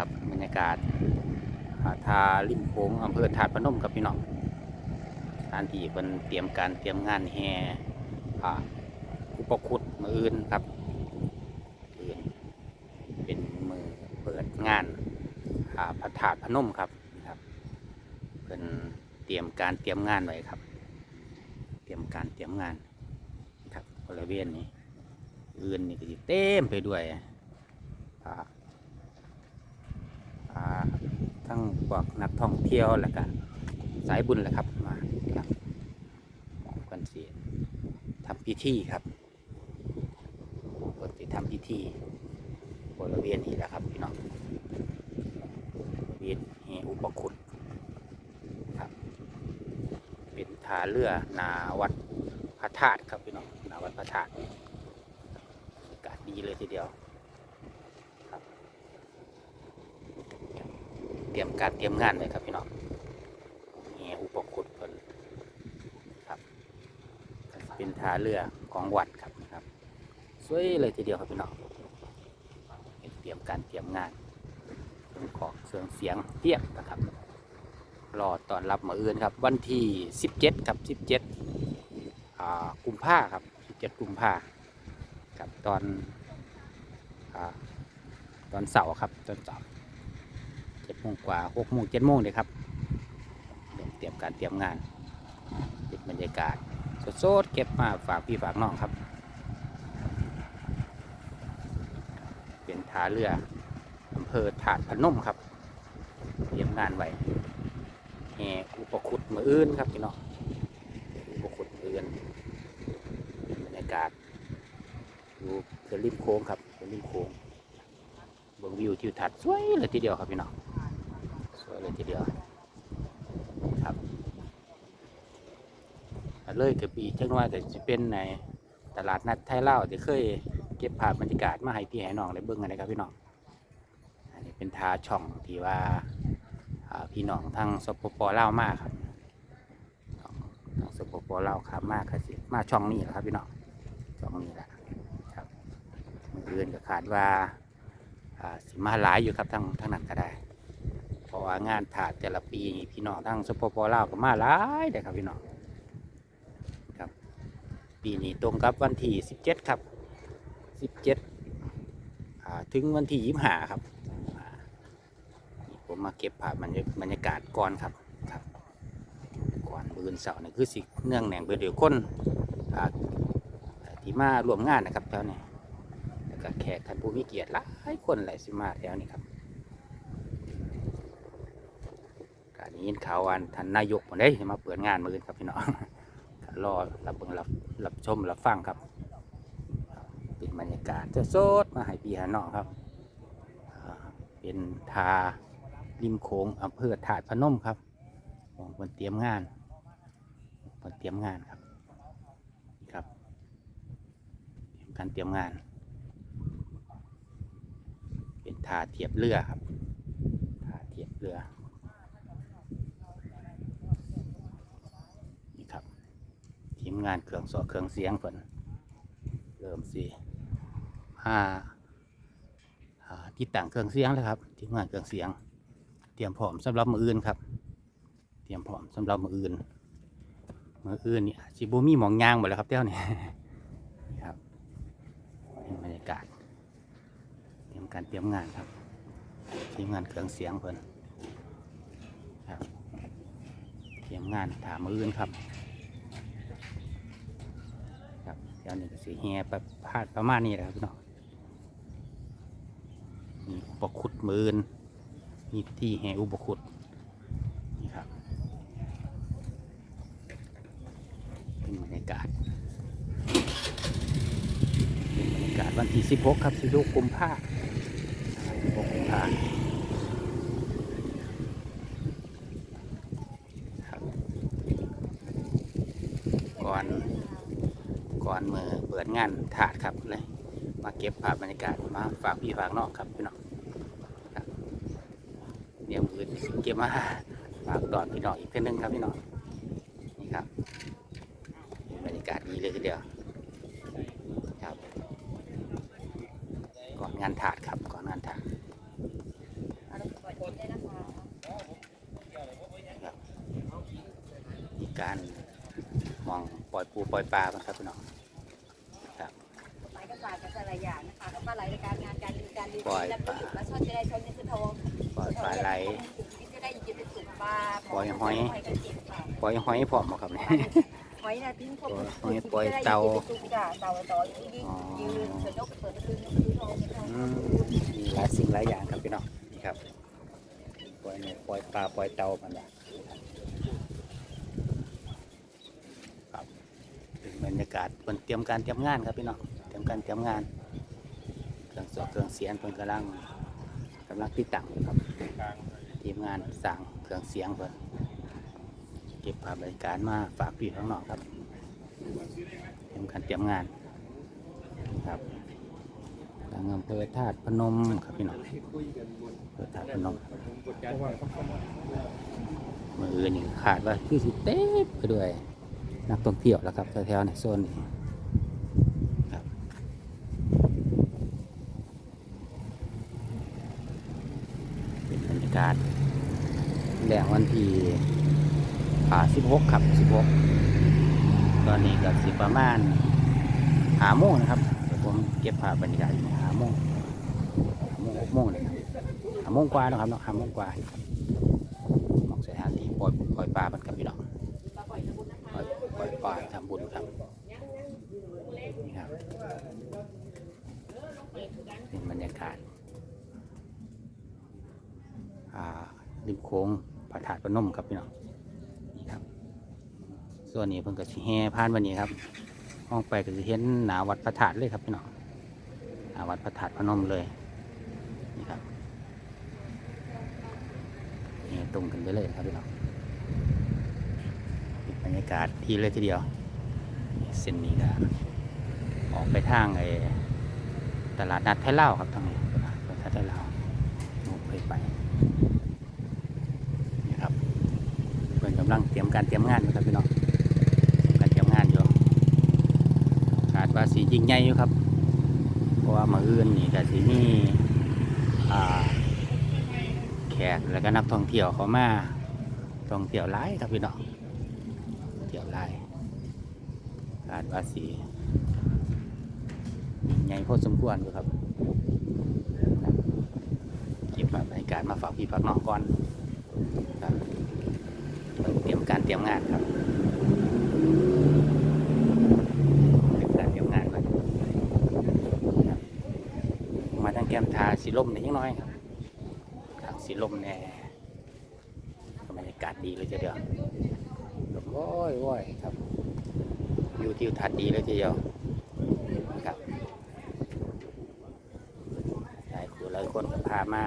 ครับบรรยากาศอ่าทาริมโค้งอำเภอถาดพนมครับพี่น้องสถานที่เป็นเตรียมการเตรียมงานแห่อุปคุตมืออื่นครับอื่นเป็นมือเปิดงานอ่าพระธาตุพนมครับครับเป็นเตรียมการเตรียมงานไว้ครับ เตรียมการเตรียมงานครับบริเวณนี้อื่นนี่ก็สิเต็มไปด้วยอ่าอ่า ทั้งพวกนักท่องเที่ยวแล้วก็สายบุญแหละครับมาครับกันสิทำพิธีครับปกันสิทำพิธีบริเวณนี้แหละครับพี่น้องบริเวณแห่อุปคุตครับเป็นทาเรือนาวัดพระธาตุครับพี่น้องนาวัดพระธาตุอากาศดีเลยทีเดียว เต รียมการเตรียมงานเลยครับพี่น้องแห่อุปคุตเพิ่นครับเป็นท่าเรือของวัดครับนะครับ สวยเลยทีเดียวครับพี่น้องเตรียมการเตรียมงานเครื่องของเสียงเสียงเทียบนะครับรอตอนรับมาเอื่นครับ วันที่ 17 ครับ 17อ่ากุมภาครับ 17 กุมภาครับตอนอ่าตอนเสาร์ครับ ตอนเสาร์เจ็ด โมงกว่าหกโมงเจ็ดโมงเลยครับเตรียมการเตรียมงานเป็นบรรยากาศสดๆเก็บมาฝากพี่ฝากน้องครับ เป็นท่าเรืออำเภอถาดพนมครับ เตรียมงานไว้แห่อุปคุตมืออื่นครับพี่น้องอุปคุตมืออื่นบรรยากาศอยู่เขื่อนริมโค้งครับเขื่อนริมโค้งเบิ่งวิวทิวทัศน์สวยเลยทีเดียวครับพี่น้อง วยเลยทีเดียวครับเลยกับปีจังว่าแต่จะเป็นในตลาดนัดไทยเล่าวที่เคยเก็บภาพบรรยากาศมาให้พี่ให้น้องได้เบิ่งกันนะครับพี่น้องอันนี้เป็นทาช่องที่ว่าพี่น้องทางสปปเลามากครับทางสปปเลาครับมากครับสิมาช่องนี้แหละครับพี่น้องช่องนี้แหละครับมืออื่นก็ขาดว่าสิมาหลายอยู่ครับทั้งทั้งนั้นก็ได้ เพราะว่างานถาดแต่ละปีนี่พี่น้องทั้งสปปลาวก็มาหลายเด้ครับพี่น้องครับ ปีนี้ตรงกับวันที่17ครับ17อ่าถึงวันที่25ครับผมมาเก็บภาพบรรยากาศก่อนครับครับก่อนมื้อเสาร์นี่คือสิเนื่องแหน่งไปเด้วยวคนอ่าที่มารวมงานนะครับแถวนี้แล้วก็แขกท่านผู้มีเกียรติหลายคนหลายสิมาแถวนี้ครับการนี้ ยินข่าววันท่านนายกมาได้มาเปิดงานมือครับพี่น้องรอรับเบิ่งรับรับชมรับฟังครับเป็นบรรยากาศสดมาให้พี่หาน้องครับ เป็นทาริมโขงอำเภอถาดพนมครับของคนเตรียมงานคนเตรียมงานครับครับเตรียมการเตรียมงาน เป็นทาเทียบเรือครับทาเทียบเรือ นี่ครับ ทีม งานเครื่องสอเครื่องเสียงเพิ่นเริ่มสิมาอ่าติดตั้งเครื่องเสียงแล้วครับทีมงานเครื่องเสียง เตรียมพร้อมสำหรับมืออื่นครับ เตรียมพร้อมสำหรับมืออื่นมืออื่นนี่อาจสิบูมีหมองยางหมดแล้วครับเต้านี่นี่ครับบรรยากาศเตรียมการเตรียมงานครับทีมงานเครื่องเสียงเพิ่นครับเตรียมงานถามมืออื่นครับครับเดี๋ยวนี้ก็สีแห่ประพาดประมาณนี้แหละครับพี่น้องมีอุปคุดมือนมีที่แห่อุปคุดนี่ครับเป็นบรรยากาศเป็นบรรยากาศวันที่ 16 ครับ16กุมภาพันธ์ ก่อนมือเปิดงานถาดครับเลยมาเก็บภาพบรรยากาศมาฝากพี่ฝากน้องครับพี่น้องเนี่ยมือเก็บมาฝากดอนพี่น้องอีกเพื่อนึงครับพี่น้องนี่ครับบรรยากาศดีเลยทีเดียวครับ ก่อนงานถาดครับก่อนงานถาดการมองปล่อยปูปล่อยปลาครับพี่น้อง หมายก็ฝากกันแต่ละอย่างนะคะก็ปลาไหลในการงานการเงินการเรียนปล่อยและปลาปลาช่อนจะได้ช่อนเงินคือทองปล่อยปลาไหลจะได้ยินเป็นสุขปลาปล่อยหอยกันเก็บค่ะปล่อยหอยพร้อมบ่ครับเนี่ยหอยนะทิ้งพวกหอยปล่อยเตาจ้ะเตาต่อยืนอ๋อยืนเสือนกเปิดประตูคือทองคือทองอืมมีหลายสิ่งหลายอย่างครับพี่น้องนี่ครับปล่อยหนูปล่อยปลาปล่อยเตามันละครับเป็นบรรยากาศเพิ่นเตรียมการเตรียมงานครับพี่น้องเตรี ยมการเตรียมงาน เครื่องสวเครื่องเสียงเพิ่นกำลังกำลังติดตั้งครับทีมงานสั่งเครื่องเสียงเพิ่นเก็บภาพบรรยากาศมาฝากพี่ข้างนอกครับเตรียมการเตรียมงานครับทางอำเภอธาตุพนมครับพี่น้องอำเภอธาตุพนมมืออื่นนี่ขาดว่าคือสิเต็มไปด้วย นักท่องเที่ยวแล้วครับแถวๆในโซนนี้ครับ เป็นบรรยากาศแหล่งวันที่ อ่า16ครับ16ตอนนี้ก็สิประมาณหาโมงนะครับเดี๋ยวผมเก็บภาพบรรยากาศหาโมงหาโมงหกโมงเลยครับหาโมงกว่าแล้วครับเนาะหาโมงกว่าหมองสถานที่ปล่อยปล่อยปลาบันกับพี่น้องปล่อยปล่อยปล่อยปลาทำบุญครับนี่ครับเป็นบรรยากาศอ่าริมโค้งพระธาตุพนมครับพี่น้อง ส่วนนี้เพิ่งก็สิแห่ผ่านวันนี้ครับมองไปก็จะเห็นหนาวัดพระธาตุเลยครับพี่น้องหนาวัดพระธาตุพนมเลยนี่ครับนี่ตรงกันไปเลยครับพี่น้องบรรยากาศที่เลยทีเดียวเส้นนี้ก็ออกไปทางไอ้ตลาดนัดไทยเล่าครับทางนี้ตลาดนัดไทยเล่าวออกไปไปนี่ครับเพิ่อนกำลังเตรียมการเตรียมงานอยู่ครับพี่น้องเตรียมการเตรียมงานอยู่คาดว่า สียิ่งใหญ่อยู่ครับ เพราะว่ามาอื่นนี่ก็สีมีอ่แขกแล้วก็นักท่องเที่ยวเขามาท่องเที่ยวหลายครับพี่น้องเที่ยวหลายคาดว่าสียิ่งใหญ่พอสมควรอยู่ครับครับเก็บภาบรรยากาศมาฝากพี่ฝากน้องก่อนครับเตรียมการเตรียมงานครับเตรียมการเตรียมงานก่อนครับมาทาง แก้มทาสีลมนิดน้อยครับทางสีลมแน่บรรยากาศดีเลยทีเดียวลมว้อยว้อยครับ อยู่ทิวทัศน์ดีเลยทีเดียวครับหลายคนหลายคนก็พามา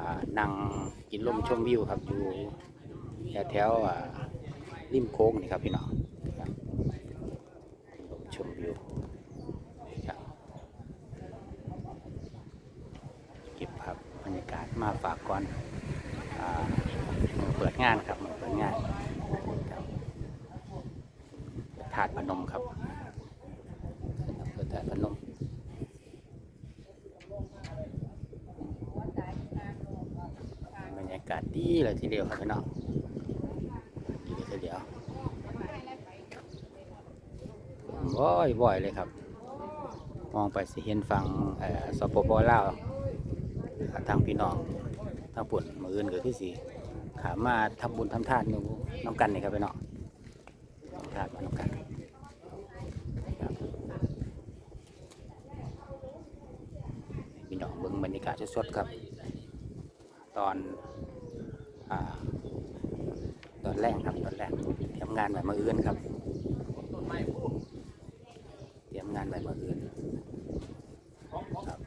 านั่งกินลมชมวิวครับอยู่แถวแถวริมโค้งนี่ครับพี่น้องครับลมชมวิวครับเก็บภาพบรรยากาศ มาฝากก่อนอเปิดงานครับเปิดงานถาดพนมครับอำเภอถาดพนมบรรยากาศดีเลยทีเดียวครับพี่น้องดีเลยทีเดียวบ่อยบ่อยเลยครับมองไปสิเห็นฝั่งเอ่อสปปลาวทางพี่น้อง ทางปุ่นมืออื่นก็คือสิขามาทำบุญทำทานอยู่น้ำกันนี่ครับพี่น้องทำทานมาน้ำกันพี่น้องเบิ่งบรรยากาศสดๆครับ ตอนอตอนแรกครับตอนแรกเตรียมงานแบบมาอื่นครับ เตรียมงานแบบมาอื่นครับ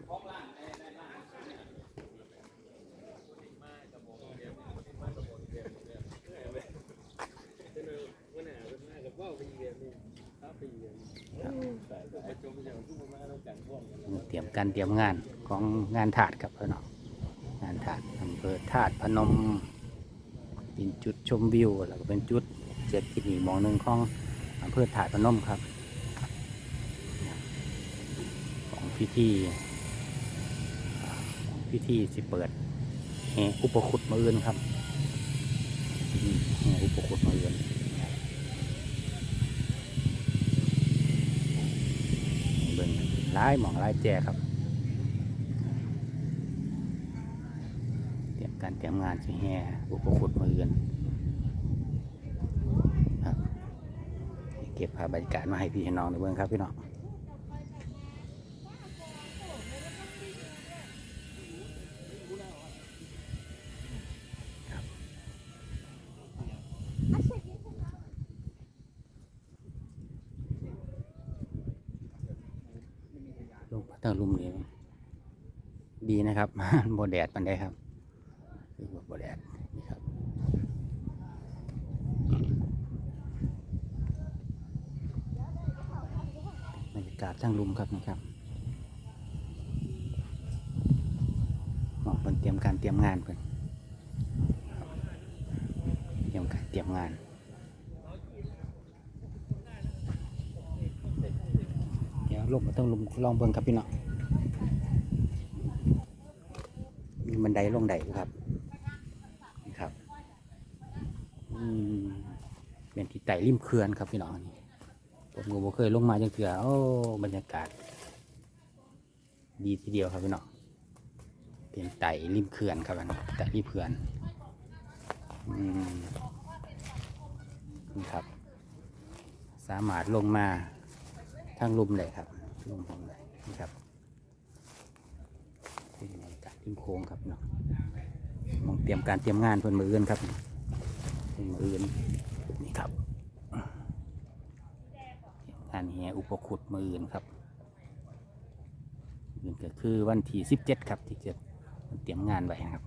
เตรียมการเตรียมงานของงานถาดครับพี่น้องงานถาดอำเภอธาตุพนมเป็นจุดชมวิวแล้วก็เป็นจุดเจ็ดกินอีกหมองหนึ่งของอำเภอธาตุพนมครับ ของพิธีพิธีสิเปิดแห่อุปคุตมาอื่นครับ ลายหมองหลายแจครับ เตรียมการเตรียมงานจะแห่อุปคุตมืออื่นครับเก็บภาพบรรยากาศมาให้พี่น้องในเบื้องครับพี่น้อง ลงตั้งลุมเลยดี นะครับโบแดดมันได้ครับคือโบแดดนี่ครับบรรยากาศทั้งลุมครับนี่ครับมอกเพิ่นเตรียมการเตรียมงานเพิ่นเตรียมการเตรียมงานเดี๋ยวลงมาต้องลงลองเบิ่งครับพี่น้องมีบั นไดลงไดอยู่ครับนี่ครับเป็นที่ไต่ริมเขื่อนครับพี่น้องนี่ผมก็บ่เคยลงมาจังเถื่อโอ้บรรยากาศ ดีทีเดียวครับพี่น้องเป็นไต่ริมเขื่อนครับอันนี้ไต่ริมเขื่อนอนี่ครับ สามารถลงมาทางลุมเลยครับลุมผมเลยนี่ครับ รรยากาศริมโค้งครับเนาะมองเตรียมการเตรียมงานเพื่อนมืออื่นครับเพิ่นมืออื่นนี่ครับงานแห่อุปคุตมืออื่นครับนี่ก็คือวันที่สิบเจ็ดครับที่จะเตรียมงานไว้นะครับ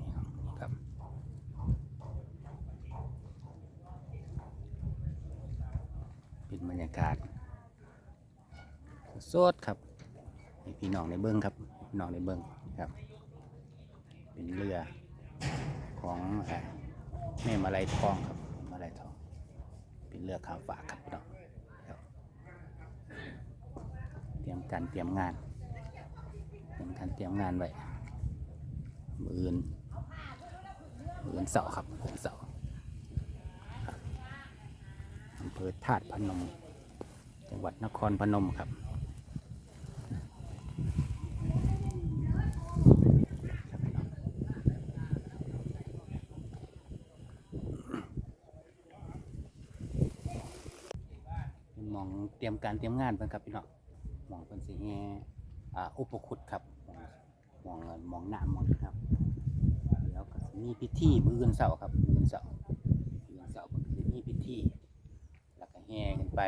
นี่ครับเป็นบรรยากาศสดครับพี่น้องในเบิ้งครับน้องในเบิ้งครับ เป็นเรือของแม่มาลัยทองครับมาลัยทอง เป็นเรือข้ามฝากครับพี่น้องเตรียมการเตรียมงานเตรียมการเตรียมงานไว้มืออ่นมือ่นเสาครับมือนเสาอำเภอธาตุพนม จังหวัดนครพนมครับหมองเต รียมการเตรียมงานเพิ่นครับพี่น้องหมองเพิ่นสิแห่อ่าอุปคุตครับหมองหมองหมองน้ำหมองครับ แล้วก็สิมีพิธีมื้ออื่นเสาร์ครับมื้ออื่นเสาร์มื้อเสาร์ก็สิมีพิธี แล้วก็แห่กันไป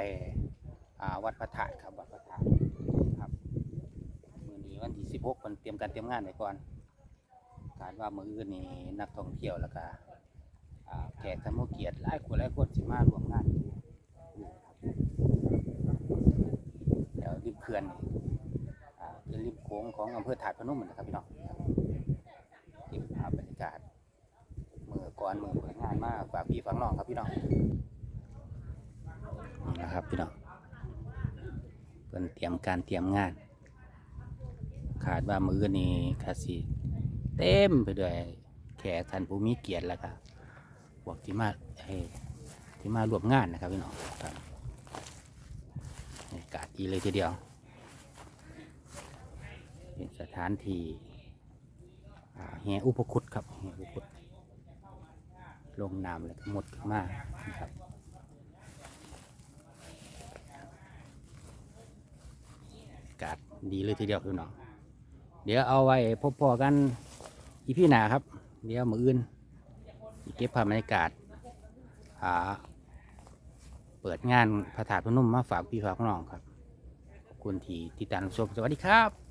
อ่าวัดพระธาตุครับวัดพระธาตุครับมือนี้วันที่สิบหกมันเตรียมการเตรียมงานไว้ก่อนการว่ามืออื่นนี่นักท่องเที่ยวแล้วก็อ่าแขกท่านผู้เกียรติหลายคนหลายคนสิมาร่วมงานอยู่ครับเดี๋ยว ริมเขื่อนอ่าเป็นริมโค้งของอำเภอถาดพนมนะครับพี่น้องเก็บภาพบรรยากาศมือก่อนมือเปิดงานมากฝากพี่ฝากน้องครับพี่น้องนะครับพี่น้องเพิ่นเตรียมการเตรียมงาน ขาดว่ามือนี้คาสิเต็มไปด้วยแขกท่านผู้มีเกียรติแล้วก็พวกที่มาเอ่อที่มาร่วมงานนะครับพี่น้องครับ กาศดีเลยทีเดียว เป็นสถานที่แห่อุปคุตครับแห่อุปคุตลงน้ำแล้วก็หมดขึ้นมานะครับอากาศดีเลยทีเดียวพี่น้องเดี๋ยวเอาไว้พบพอกันอีพี่หนาครับ เดี๋ยวมืออื่นเก็บภาพบรรยากาศอ่า เปิดงานพระธาตุพนมมาฝากพี่ฝากน้องครับขอบคุณที่ติดตามรับชมสวัสดีครับ